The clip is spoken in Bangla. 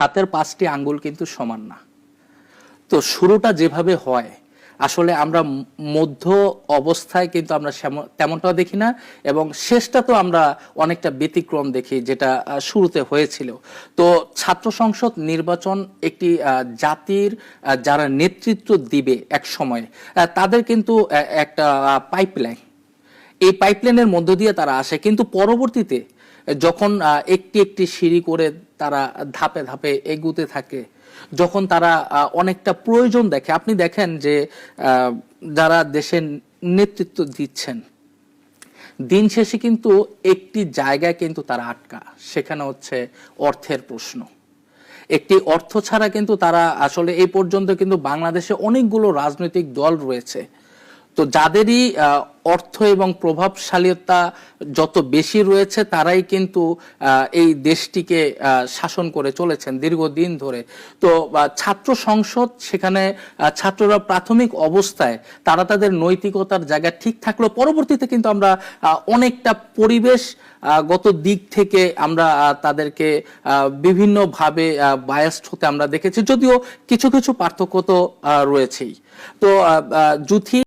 হাতের পাঁচটি আঙ্গুল কিন্তু সমান না। তো শুরুটা যেভাবে হয়, আসলে আমরা মধ্য অবস্থায় কিন্তু আমরা তেমনটাও দেখি না, এবং শেষটা তো আমরা অনেকটা ব্যতিক্রম দেখি যেটা শুরুতে হয়েছিল। তো ছাত্র সংসদ নির্বাচন একটি জাতির যারা নেতৃত্ব দিবে এক সময় তাদের কিন্তু একটা পাইপলাইন। এই পাইপলাইনের মধ্য দিয়ে তারা আসে, কিন্তু পরবর্তীতে যখন একটি একটি সিঁড়ি করে তারা ধাপে ধাপে এগুতে থাকে, যখন তারা অনেকটা প্রয়োজন দেখে, আপনি দেখেন যে যারা দেশের নেতৃত্ব দিচ্ছেন, দিন শেষে কিন্তু একটি জায়গায় কিন্তু তারা আটকা, সেখানে হচ্ছে অর্থের প্রশ্ন। একটি অর্থ ছাড়া কিন্তু তারা আসলে এই পর্যন্ত কিন্তু বাংলাদেশে অনেকগুলো রাজনৈতিক দল রয়েছে। তো যাদেরই অর্থ এবং প্রভাবশালীতা যত বেশি রয়েছে, তারাই কিন্তু এই দেশটিকে শাসন করে চলেছেন দীর্ঘদিন ধরে। তো ছাত্র সংসদ সেখানে ছাত্ররা প্রাথমিক অবস্থায়, তারা তাদের নৈতিকতার জায়গা ঠিক থাকলেও পরবর্তীতে কিন্তু আমরা অনেকটা পরিবেশ গত দিক থেকে আমরা তাদেরকে বিভিন্নভাবে বায়াস্ট হতে আমরা দেখেছি। যদিও কিছু কিছু পার্থক্য তো রয়েছেই। তো জুথি